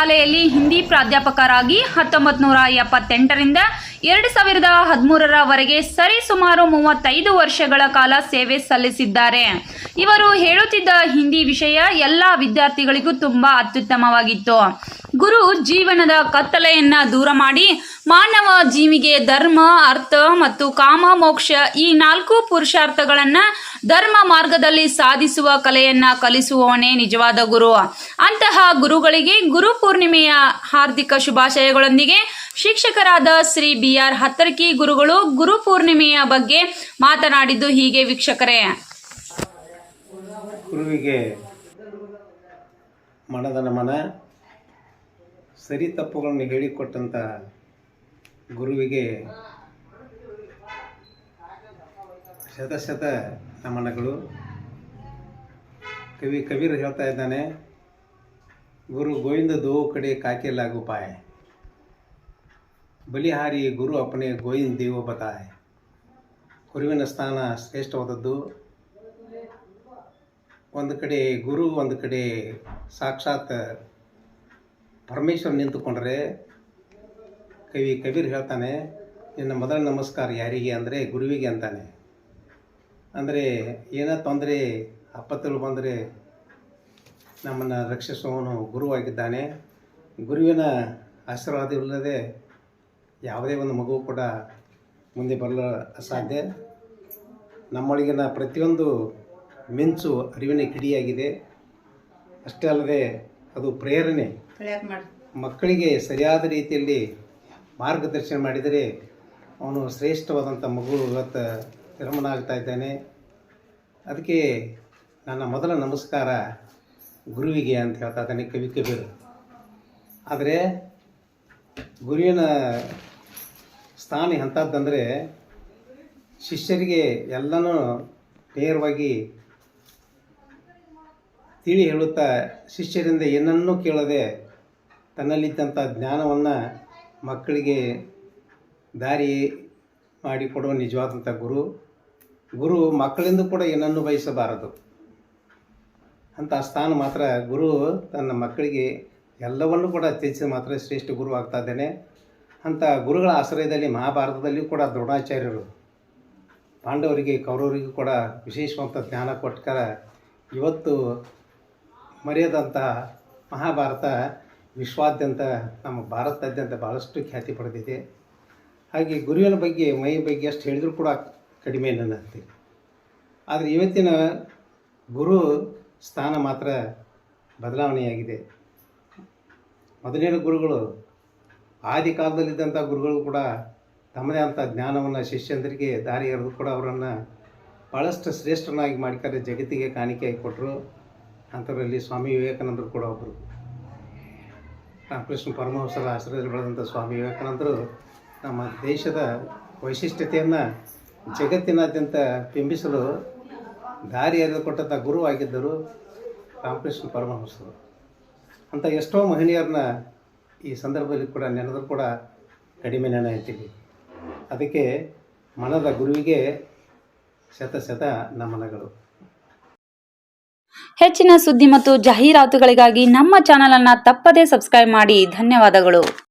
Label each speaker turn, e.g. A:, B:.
A: ಶಾಲೆಯಲ್ಲಿ ಹಿಂದಿ ಪ್ರಾಧ್ಯಾಪಕರಾಗಿ ಹತ್ತೊಂಬತ್ತು ನೂರ ಎಪ್ಪತ್ತೆಂಟರಿಂದ ಎರಡು ಸಾವಿರದ ಹದಿಮೂರರವರೆಗೆ ಸರಿಸುಮಾರು ಮೂವತ್ತೈದು ವರ್ಷಗಳ ಕಾಲ ಸೇವೆ ಸಲ್ಲಿಸಿದ್ದಾರೆ. ಇವರು ಹೇಳುತ್ತಿದ್ದ ಹಿಂದಿ ವಿಷಯ ಎಲ್ಲ ವಿದ್ಯಾರ್ಥಿಗಳಿಗೂ ತುಂಬಾ ಅತ್ಯುತ್ತಮವಾಗಿತ್ತು. ಗುರು ಜೀವನದ ಕತ್ತಲೆಯನ್ನ ದೂರ ಮಾಡಿ ಮಾನವ ಜೀವಿಗೆ ಧರ್ಮ, ಅರ್ಥ ಮತ್ತು ಕಾಮ, ಮೋಕ್ಷ ಈ ನಾಲ್ಕು ಪುರುಷಾರ್ಥಗಳನ್ನ ಧರ್ಮ ಮಾರ್ಗದಲ್ಲಿ ಸಾಧಿಸುವ ಕಲೆಯನ್ನ ಕಲಿಸುವವನೇ ನಿಜವಾದ ಗುರು. ಅಂತಹ ಗುರುಗಳಿಗೆ ಗುರು ಪೂರ್ಣಿಮೆಯ ಹಾರ್ದಿಕ ಶುಭಾಶಯಗಳೊಂದಿಗೆ ಶಿಕ್ಷಕರಾದ ಶ್ರೀ ಬಿ ಆರ್ ಹತ್ತರ್ಕಿ ಗುರುಗಳು ಗುರು ಪೂರ್ಣಿಮೆಯ ಬಗ್ಗೆ ಮಾತನಾಡಿದ್ದು ಹೀಗೆ ವೀಕ್ಷಕರೇ.
B: ಗುರುವಿಗೆ ಮನದ ನಮನ, ಸರಿ ತಪ್ಪುಗಳನ್ನು ಹೇಳಿಕೊಟ್ಟಂತ ಗುರುವಿಗೆ ಶತಶತ ಶತ ನಮನಗಳು. ಕವಿ ಕವಿರು ಹೇಳ್ತಾ ಇದ್ದಾನೆ ಗುರು ಗೋವಿಂದ ದೋ ಕಡೆ ಕಾಕೆಲಾಗು ಪಾಯ್. ಬಲಿಹಾರಿ ಗುರು ಅಪ್ಪನೆ ಗೋವಿಂದ ದೇವ ಬತಾಯ. ಗುರುವಿನ ಸ್ಥಾನ ಶ್ರೇಷ್ಠವಾದದ್ದು. ಒಂದು ಕಡೆ ಗುರು, ಒಂದು ಕಡೆ ಸಾಕ್ಷಾತ್ ಪರಮೇಶ್ವರ ನಿಂತುಕೊಂಡ್ರೆ ಕವಿ ಕಬೀರ್ ಹೇಳ್ತಾನೆ, ನಿನ್ನ ಮೊದಲ ನಮಸ್ಕಾರ ಯಾರಿಗೆ ಅಂದರೆ ಗುರುವಿಗೆ ಅಂತಾನೆ. ಅಂದರೆ ಏನೋ ತೊಂದರೆ, ಅಪ್ಪತ್ತಲು ಬಂದರೆ ನಮ್ಮನ್ನು ರಕ್ಷಿಸುವವನು ಗುರುವಾಗಿದ್ದಾನೆ. ಗುರುವಿನ ಆಶೀರ್ವಾದವಿಲ್ಲದೆ ಯಾವುದೇ ಒಂದು ಮಗು ಕೂಡ ಮುಂದೆ ಬರಲು ಅಸಾಧ್ಯ. ನಮ್ಮೊಳಗಿನ ಪ್ರತಿಯೊಂದು ಮಿಂಚು ಅರಿವಿನ ಕಿಡಿಯಾಗಿದೆ. ಅಷ್ಟೇ ಅಲ್ಲದೆ ಅದು ಪ್ರೇರಣೆ. ಮಕ್ಕಳಿಗೆ ಸರಿಯಾದ ರೀತಿಯಲ್ಲಿ ಮಾರ್ಗದರ್ಶನ ಮಾಡಿದರೆ ಅವನು ಶ್ರೇಷ್ಠವಾದಂಥ ಮಗು ಇವತ್ತು ನಿರ್ಮಾಣ ಆಗ್ತಾ ಇದ್ದಾನೆ. ಅದಕ್ಕೆ ನನ್ನ ಮೊದಲ ನಮಸ್ಕಾರ ಗುರುವಿಗೆ ಅಂತ ಹೇಳ್ತಾ ಇದ್ದಾನೆ ಕವಿ ಕಬೀರ್. ಆದರೆ ಗುರುವಿನ ಸ್ಥಾನ ಎಂಥದ್ದಂದರೆ ಶಿಷ್ಯರಿಗೆ ಎಲ್ಲನೂ ನೇರವಾಗಿ ತಿಳಿ ಹೇಳುತ್ತಾ ಶಿಷ್ಯರಿಂದ ಏನನ್ನೂ ಕೇಳದೆ ತನ್ನಲ್ಲಿದ್ದಂಥ ಜ್ಞಾನವನ್ನು ಮಕ್ಕಳಿಗೆ ದಾರಿ ಮಾಡಿಕೊಡುವ ನಿಜವಾದಂಥ ಗುರು. ಗುರು ಮಕ್ಕಳಿಂದ ಕೂಡ ಏನನ್ನು ಬಯಸಬಾರದು. ಅಂಥ ಸ್ಥಾನ ಮಾತ್ರ ಗುರು ತನ್ನ ಮಕ್ಕಳಿಗೆ ಎಲ್ಲವನ್ನೂ ಕೂಡ ತ್ಯಜಿಸಿ ಮಾತ್ರ ಶ್ರೇಷ್ಠ ಗುರು ಆಗ್ತಾ ಇದ್ದಾನೆ. ಅಂಥ ಗುರುಗಳ ಆಶ್ರಯದಲ್ಲಿ ಮಹಾಭಾರತದಲ್ಲಿಯೂ ಕೂಡ ದ್ರೋಣಾಚಾರ್ಯರು, ಪಾಂಡವರಿಗೆ, ಕೌರವರಿಗೂ ಕೂಡ ವಿಶೇಷವಂತ ಜ್ಞಾನ ಕೊಟ್ಕರ ಇವತ್ತು ಮರೆಯದಂಥ ಮಹಾಭಾರತ ವಿಶ್ವಾದ್ಯಂತ, ನಮ್ಮ ಭಾರತದಾದ್ಯಂತ ಭಾಳಷ್ಟು ಖ್ಯಾತಿ ಪಡೆದಿದೆ. ಹಾಗೆ ಗುರುವಿನ ಬಗ್ಗೆ ಮೈ ಬಗ್ಗೆ ಎಷ್ಟು ಹೇಳಿದರೂ ಕೂಡ ಕಡಿಮೆ ನನ್ನಂತೆ ಆದರೆ ಇವತ್ತಿನ ಗುರು ಸ್ಥಾನ ಮಾತ್ರ ಬದಲಾವಣೆಯಾಗಿದೆ. ಮೊದಲಿನ ಗುರುಗಳು ಆದಿ ಕಾಲದಲ್ಲಿದ್ದಂಥ ಗುರುಗಳು ಕೂಡ ತಮ್ಮದೇ ಆದಂಥ ಜ್ಞಾನವನ್ನು ಶಿಷ್ಯಂದರಿಗೆ ದಾರಿ ಎರೆದು ಕೂಡ ಅವರನ್ನು ಭಾಳಷ್ಟು ಶ್ರೇಷ್ಠನಾಗಿ ಮಾಡಿಕೊಂಡ್ರೆ ಜಗತ್ತಿಗೆ ಕಾಣಿಕೆಯಾಗಿ ಕೊಟ್ಟರು ಅಂಥದ್ರಲ್ಲಿ ಸ್ವಾಮಿ ವಿವೇಕಾನಂದರು ಕೂಡ ಒಬ್ಬರು ರಾಮಕೃಷ್ಣ ಪರಮಹಂಸರ ಆಶ್ರಯದಲ್ಲಿ ಬೆಳೆದಂಥ ಸ್ವಾಮಿ ವಿವೇಕಾನಂದರು ನಮ್ಮ ದೇಶದ ವೈಶಿಷ್ಟ್ಯತೆಯನ್ನು ಜಗತ್ತಿನಾದ್ಯಂತ ಬಿಂಬಿಸಲು ದಾರಿ ಎರೆದು ಕೊಟ್ಟಂಥ ಗುರು ಆಗಿದ್ದರು ರಾಮಕೃಷ್ಣ ಪರಮಹಂಸರು. ಅಂಥ ಎಷ್ಟೋ ಮಹಿಳೆಯರನ್ನ ಈ ಸಂದರ್ಭದಲ್ಲಿ ಕೂಡ ನೆನೆದರೂ ಕೂಡ ಕಡಿಮೆ ನೆನೆಯುತ್ತೀವಿ ಅದಕ್ಕೆ ಮನದ ಗುರುವಿಗೆ ಶತ ಶತ ನಮನಗಳು.
A: ಹೆಚ್ಚಿನ ಸುದ್ದಿ ಮತ್ತು ಜಾಹೀರಾತುಗಳಿಗಾಗಿ ನಮ್ಮ ಚಾನಲ್ ಅನ್ನ ತಪ್ಪದೇ ಸಬ್ಸ್ಕ್ರೈಬ್ ಮಾಡಿ. ಧನ್ಯವಾದಗಳು.